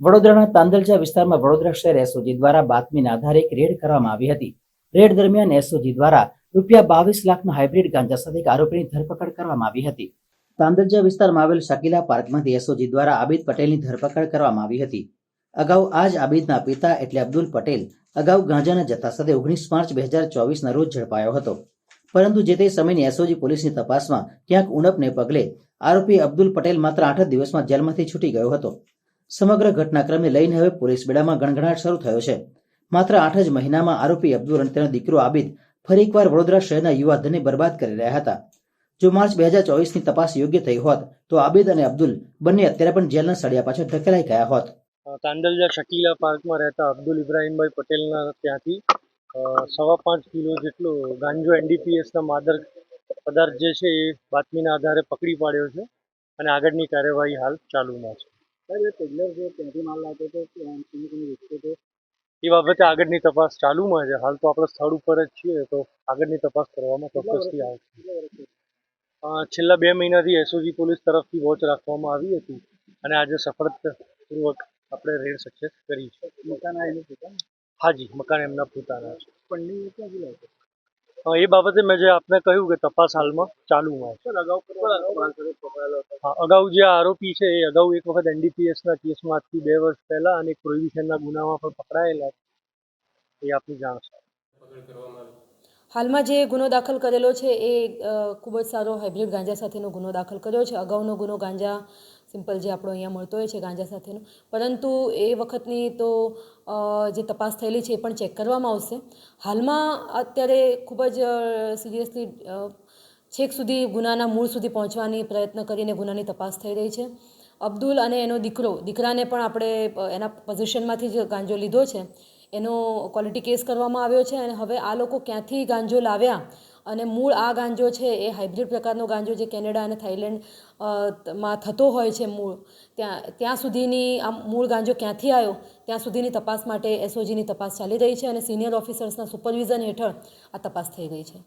વડોદરાના તાંદલજા વિસ્તારમાં વડોદરા શહેર એસઓજી દ્વારા બાતમીના આધારે એક રેડ કરવામાં આવી હતી. રેડ દરમિયાન એસઓજી દ્વારા રૂપિયા બાવીસ લાખના હાઇબ્રિડ ગાંજા સાથે એક આરોપીની ધરપકડ કરવામાં આવી હતી. તાંદલજા વિસ્તારમાં આવેલ શકીલા પાર્કમાંથી એસઓજી દ્વારા આબિદ પટેલની ધરપકડ કરવામાં આવી હતી. અગાઉ આ જ આબિદના પિતા એટલે અબ્દુલ પટેલ અગાઉ ગાંજાના જથ્થા સાથે ઓગણીસ માર્ચ બે હજાર ચોવીસના રોજ ઝડપાયો હતો. પરંતુ જે તે સમયની એસઓજી પોલીસની તપાસમાં ક્યાંક ઉણપને પગલે આરોપી અબ્દુલ પટેલ માત્ર આઠ જ દિવસમાં જેલમાંથી છૂટી ગયો હતો. સમગ્ર ઘટનાક્રમે લઈને હવે પોલીસ બેડામાં ગણગણાટ શરૂ થયો છે. માત્ર આઠ જ મહિનામાં આરોપી અબ્દુલ અને તેનો દીકરો આબિદ ફરી એકવાર વડોદરા શહેરના યુવા બરબાદ કરી રહ્યા હતા. જો માર્ચ બે હજાર ચોવીસની તપાસ યોગ્ય થઈ હોત તો આબિદ અને અબ્દુલ બંને અત્યારે પણ જેલના સળિયા પાછળ ધકેલાઈ ગયા હોત. અ, શકીલા પાર્કમાં રહેતા અબ્દુલ ઇબ્રાહીમભાઈ પટેલના ત્યાંથી સવા પાંચ કિલો જેટલો ગાંજો એનડીપીએસના માદક પદાર્થ જે છે એ બાતમીના આધારે પકડી પાડ્યો છે અને આગળની કાર્યવાહી હાલ ચાલુમાં છે. એ બાબતે આગળની તપાસ ચાલુમાં છે. હાલ તો આપણે સ્થળ ઉપર જ છીએ તો આગળની તપાસ કરવામાં ચોક્કસથી આવશે. છેલ્લા બે મહિનાથી એસઓજી પોલીસ તરફથી વોચ રાખવામાં આવી હતી અને આજે સફળતાપૂર્વક આપણે રેડ સક્સેસ કરી છે. હાજી મકાન એમના પોતાના છે. અ, એ બાબતે મેં જે આપને કહ્યું કે તપાસ હાલમાં ચાલુમાં છે અગાઉ જે આરોપી છે એ અગાઉ એક વખત એનડીપીએસના કેસમાં આજથી બે વર્ષ પહેલા અને પ્રોહિબિશનના ગુનામાં પણ પકડાયેલા એ આપની જાણ છે. હાલમાં જે ગુનો દાખલ કરેલો છે એ ખૂબ જ સારો હાઇબ્રિડ ગાંજા સાથેનો ગુનો દાખલ કર્યો છે. અગાઉનો ગુનો ગાંજા સિમ્પલ જે આપણો અહીંયા મળતો હોય છે ગાંજા સાથેનો. પરંતુ એ વખતની તો જે તપાસ થયેલી છે એ પણ ચેક કરવામાં આવશે. હાલમાં અત્યારે ખૂબ જ સિરિયસલી છેક સુધી ગુનાના મૂળ સુધી પહોંચવાની પ્રયત્ન કરીને ગુનાની તપાસ થઈ રહી છે. અબ્દુલ અને એનો દીકરો, દીકરાને પણ આપણે એના પોઝિશનમાંથી જ ગાંજો લીધો છે. એનો ક્વોલિટી કેસ કરવામાં આવ્યો છે અને હવે આ લોકો ક્યાંથી ગાંજો લાવ્યા? અને મૂળ આ ગાંજો છે એ હાઇબ્રિડ પ્રકારનો ગાંજો જે કેનેડા અને થાઇલેન્ડમાં થતો હોય છે મૂળ. ત્યાં ત્યાં સુધીની આ મૂળ ગાંજો ક્યાંથી આવ્યો? ત્યાં સુધીની તપાસ માટે એસઓજીની તપાસ ચાલી રહી છે અને સિનિયર ઓફિસર્સના સુપરવિઝન હેઠળ આ તપાસ થઈ ગઈ છે.